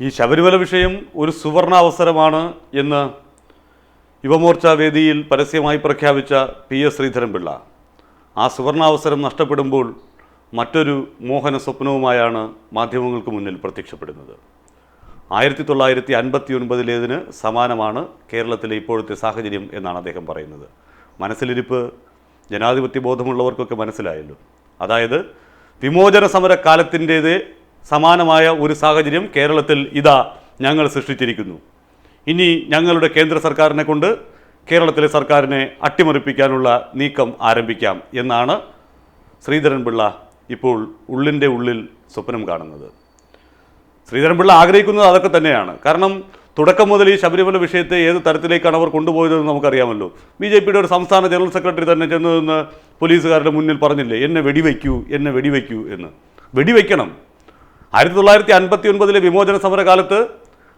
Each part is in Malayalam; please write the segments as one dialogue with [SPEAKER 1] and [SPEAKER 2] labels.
[SPEAKER 1] ഈ ശബരിമല വിഷയം ഒരു സുവർണ അവസരമാണ് എന്ന് യുവമോർച്ച വേദിയിൽ പരസ്യമായി പ്രഖ്യാപിച്ച പി എസ് ശ്രീധരൻപിള്ള. ആ സുവർണാവസരം നഷ്ടപ്പെടുമ്പോൾ മറ്റൊരു മോഹന സ്വപ്നവുമായാണ് മാധ്യമങ്ങൾക്ക് മുന്നിൽ പ്രത്യക്ഷപ്പെടുന്നത്. ആയിരത്തി തൊള്ളായിരത്തി അൻപത്തി ഒൻപതിലേതിന് സമാനമാണ് കേരളത്തിലെ ഇപ്പോഴത്തെ സാഹചര്യം എന്നാണ് അദ്ദേഹം പറയുന്നത്. മനസ്സിലിരിപ്പ് ജനാധിപത്യ ബോധമുള്ളവർക്കൊക്കെ മനസ്സിലായല്ലോ. അതായത് വിമോചന സമര കാലത്തിന്റേത് സമാനമായ ഒരു സാഹചര്യം കേരളത്തിൽ ഇതാ ഞങ്ങൾ സൃഷ്ടിച്ചിരിക്കുന്നു. ഇനി ഞങ്ങളുടെ കേന്ദ്ര സർക്കാരിനെ കൊണ്ട് കേരളത്തിലെ സർക്കാരിനെ അട്ടിമറിപ്പിക്കാനുള്ള നീക്കം ആരംഭിക്കാം എന്നാണ് ശ്രീധരൻപിള്ള ഇപ്പോൾ ഉള്ളിന്റെ ഉള്ളിൽ സ്വപ്നം കാണുന്നത്. ശ്രീധരൻപിള്ള ആഗ്രഹിക്കുന്നത് അതൊക്കെ തന്നെയാണ്. കാരണം തുടക്കം മുതൽ ഈ ശബരിമല വിഷയത്തെ ഏത് തരത്തിലേക്കാണ് അവർ കൊണ്ടുപോയതെന്ന് നമുക്കറിയാമല്ലോ. ബി ജെ പിയുടെ ഒരു സംസ്ഥാന ജനറൽ സെക്രട്ടറി തന്നെ ചെന്നതെന്ന് പോലീസുകാരുടെ മുന്നിൽ പറഞ്ഞില്ലേ എന്നെ വെടിവെക്കൂ എന്നെ വെടിവെക്കൂ എന്ന്. വെടിവെക്കണം ആയിരത്തി തൊള്ളായിരത്തി അൻപത്തി ഒൻപതിലെ വിമോചന സമരകാലത്ത്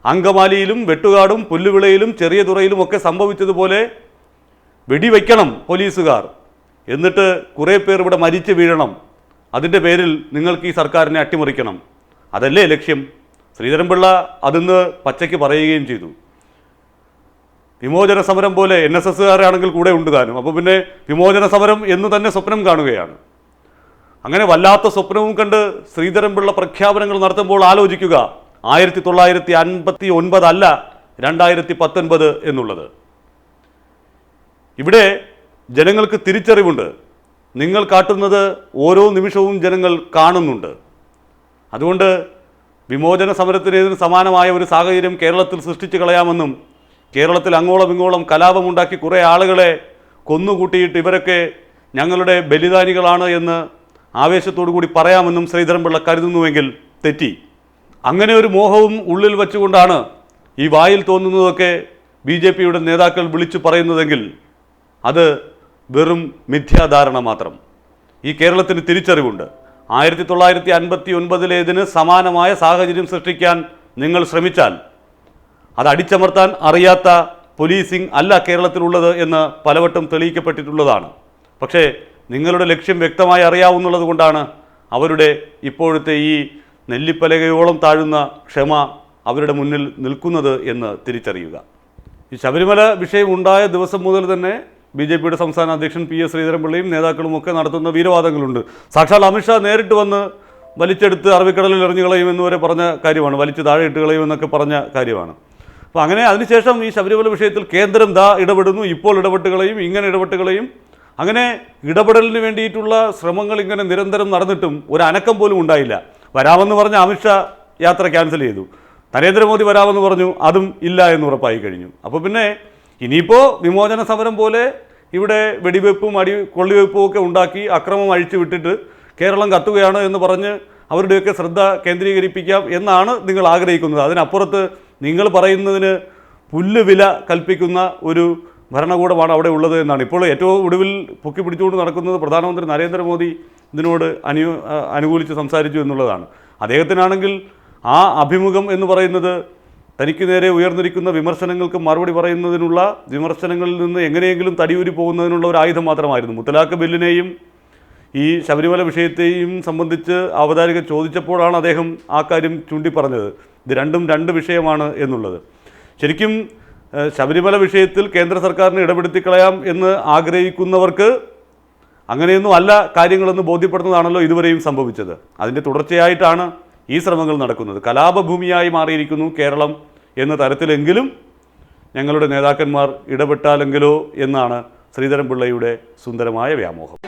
[SPEAKER 1] അങ്കമാലിയിലും വെട്ടുകാടും പുല്ലുവിളയിലും ചെറിയ തുറയിലും ഒക്കെ സംഭവിച്ചതുപോലെ വെടിവെക്കണം പോലീസുകാർ. എന്നിട്ട് കുറേ പേർ ഇവിടെ മരിച്ചു വീഴണം. അതിന്റെ പേരിൽ നിങ്ങൾക്ക് ഈ സർക്കാരിനെ അട്ടിമറിക്കണം. അതല്ലേ ലക്ഷ്യം? ശ്രീധരൻപിള്ള അതിന്ന് പച്ചയ്ക്ക് പറയുകയും ചെയ്തു. വിമോചന സമരം പോലെ എൻ എസ് എസ്സുകാരാണെങ്കിൽ കൂടെ ഉണ്ട് താനും. അപ്പോൾ പിന്നെ വിമോചന സമരം എന്ന് തന്നെ സ്വപ്നം കാണുകയാണ്. അങ്ങനെ വല്ലാത്ത സ്വപ്നവും കണ്ട് ശ്രീധരൻപിള്ള പ്രഖ്യാപനങ്ങൾ നടത്തുമ്പോൾ ആലോചിക്കുക. ആയിരത്തി തൊള്ളായിരത്തി അൻപത്തി ഒൻപതല്ല രണ്ടായിരത്തി പത്തൊൻപത് എന്നുള്ളത്. ഇവിടെ ജനങ്ങൾക്ക് തിരിച്ചറിവുണ്ട്. നിങ്ങൾ കാട്ടുന്നത് ഓരോ നിമിഷവും ജനങ്ങൾ കാണുന്നുണ്ട്. അതുകൊണ്ട് വിമോചന സമരത്തിനേതിന് സമാനമായ ഒരു സാഹചര്യം കേരളത്തിൽ സൃഷ്ടിച്ചു കളയാമെന്നും കേരളത്തിൽ അങ്ങോളം ഇങ്ങോളം കലാപമുണ്ടാക്കി കുറേ ആളുകളെ കൊന്നുകൂട്ടിയിട്ട് ഇവരൊക്കെ ഞങ്ങളുടെ ബലിദാനികളാണ് എന്ന് ആവേശത്തോടു കൂടി പറയാമെന്നും ശ്രീധരൻപിള്ള കരുതുന്നുവെങ്കിൽ തെറ്റി. അങ്ങനെ ഒരു മോഹവും ഉള്ളിൽ വെച്ചുകൊണ്ടാണ് ഈ വായിൽ തോന്നുന്നതൊക്കെ ബി ജെ പിയുടെ നേതാക്കൾ വിളിച്ചു പറയുന്നതെങ്കിൽ അത് വെറും മിഥ്യാധാരണ മാത്രം. ഈ കേരളത്തിന് തിരിച്ചറിവുണ്ട്. ആയിരത്തി തൊള്ളായിരത്തി അൻപത്തി ഒൻപതിലേതിന് സമാനമായ സാഹചര്യം സൃഷ്ടിക്കാൻ നിങ്ങൾ ശ്രമിച്ചാൽ അത് അടിച്ചമർത്താൻ അറിയാത്ത പോലീസിംഗ് അല്ല കേരളത്തിലുള്ളത് എന്ന് പലവട്ടം തെളിയിക്കപ്പെട്ടിട്ടുള്ളതാണ്. പക്ഷേ നിങ്ങളുടെ ലക്ഷ്യം വ്യക്തമായി അറിയാവുന്നുള്ളത് കൊണ്ടാണ് അവരുടെ ഇപ്പോഴത്തെ ഈ നെല്ലിപ്പലകയോളം താഴുന്ന ക്ഷമ അവരുടെ മുന്നിൽ നിൽക്കുന്നത് എന്ന് തിരിച്ചറിയുക. ഈ ശബരിമല വിഷയം ഉണ്ടായ ദിവസം മുതൽ തന്നെ ബി ജെ പിയുടെ സംസ്ഥാന അധ്യക്ഷൻ പി എസ് ശ്രീധരൻപിള്ളയും നേതാക്കളും ഒക്കെ നടത്തുന്ന വീരവാദങ്ങളുണ്ട്. സാക്ഷാൽ അമിത്ഷാ നേരിട്ട് വന്ന് വലിച്ചെടുത്ത് അറബിക്കടലിൽ എറിഞ്ഞു കളയുമെന്ന് വരെ പറഞ്ഞ കാര്യമാണ്. വലിച്ച് താഴെ ഇട്ട് കളയുമെന്നൊക്കെ പറഞ്ഞ കാര്യമാണ്. അപ്പോൾ അങ്ങനെ അതിനുശേഷം ഈ ശബരിമല വിഷയത്തിൽ കേന്ദ്രം ദാ ഇടപെടുന്നു. ഇപ്പോൾ ഇടപെട്ടുകളെയും ഇങ്ങനെ ഇടപെട്ട് കളയും. അങ്ങനെ ഇടപെടലിന് വേണ്ടിയിട്ടുള്ള ശ്രമങ്ങൾ ഇങ്ങനെ നിരന്തരം നടന്നിട്ടും ഒരു അനക്കം പോലും ഉണ്ടായില്ല. വരാമെന്ന് പറഞ്ഞ അമിത്ഷാ യാത്ര ക്യാൻസൽ ചെയ്തു. നരേന്ദ്രമോദി വരാമെന്ന് പറഞ്ഞു അതും ഇല്ല എന്ന് ഉറപ്പായി കഴിഞ്ഞു. അപ്പോൾ പിന്നെ ഇനിയിപ്പോൾ വിമോചന സമരം പോലെ ഇവിടെ വെടിവെപ്പും അടി കൊള്ളിവെപ്പും ഒക്കെ ഉണ്ടാക്കി അക്രമം അഴിച്ചു വിട്ടിട്ട് കേരളം കത്തുകയാണ് എന്ന് പറഞ്ഞ് അവരുടെയൊക്കെ ശ്രദ്ധ കേന്ദ്രീകരിപ്പിക്കാം എന്നാണ് നിങ്ങൾ ആഗ്രഹിക്കുന്നത്. അതിനപ്പുറത്ത് നിങ്ങൾ പറയുന്നതിന് പുല്ല് വില കൽപ്പിക്കുന്ന ഒരു ഭരണകൂടമാണ് അവിടെ ഉള്ളത് എന്നാണ്. ഇപ്പോൾ ഏറ്റവും ഒടുവിൽ പൊക്കി പിടിച്ചുകൊണ്ട് നടക്കുന്നത് പ്രധാനമന്ത്രി നരേന്ദ്രമോദി ഇതിനോട് അനു അനുകൂലിച്ച് സംസാരിച്ചു എന്നുള്ളതാണ്. അദ്ദേഹത്തിനാണെങ്കിൽ ആ അഭിമുഖം എന്ന് പറയുന്നത് തനിക്ക് നേരെ ഉയർന്നിരിക്കുന്ന വിമർശനങ്ങൾക്ക് മറുപടി പറയുന്നതിനുള്ള വിമർശനങ്ങളിൽ നിന്ന് എങ്ങനെയെങ്കിലും തടിയൂരി പോകുന്നതിനുള്ള ഒരു ആയുധം മാത്രമായിരുന്നു. മുത്തലാഖ് ബില്ലിനെയും ഈ ശബരിമല വിഷയത്തെയും സംബന്ധിച്ച് അവതാരിക ചോദിച്ചപ്പോഴാണ് അദ്ദേഹം ആ കാര്യം ചൂണ്ടിപ്പറഞ്ഞത്. ഇത് രണ്ടും രണ്ട് വിഷയമാണ് എന്നുള്ളത്. ശരിക്കും ശബരിമല വിഷയത്തിൽ കേന്ദ്ര സർക്കാരിനെ ഇടപെടുത്തിക്കളയാം എന്ന് ആഗ്രഹിക്കുന്നവർക്ക് അങ്ങനെയൊന്നും അല്ല കാര്യങ്ങളെന്ന് ബോധ്യപ്പെടുന്നതാണല്ലോ ഇതുവരെയും സംഭവിച്ചത്. അതിന്റെ തുടർച്ചയായിട്ടാണ് ഈ ശ്രമങ്ങൾ നടക്കുന്നത്. കലാപഭൂമിയായി മാറിയിരിക്കുന്നു കേരളം എന്ന തരത്തിലെങ്കിലും ഞങ്ങളുടെ നേതാക്കന്മാർ ഇടപെട്ടാലെങ്കിലോ എന്നാണ് ശ്രീധരൻപിള്ളയുടെ സുന്ദരമായ വ്യാമോഹം.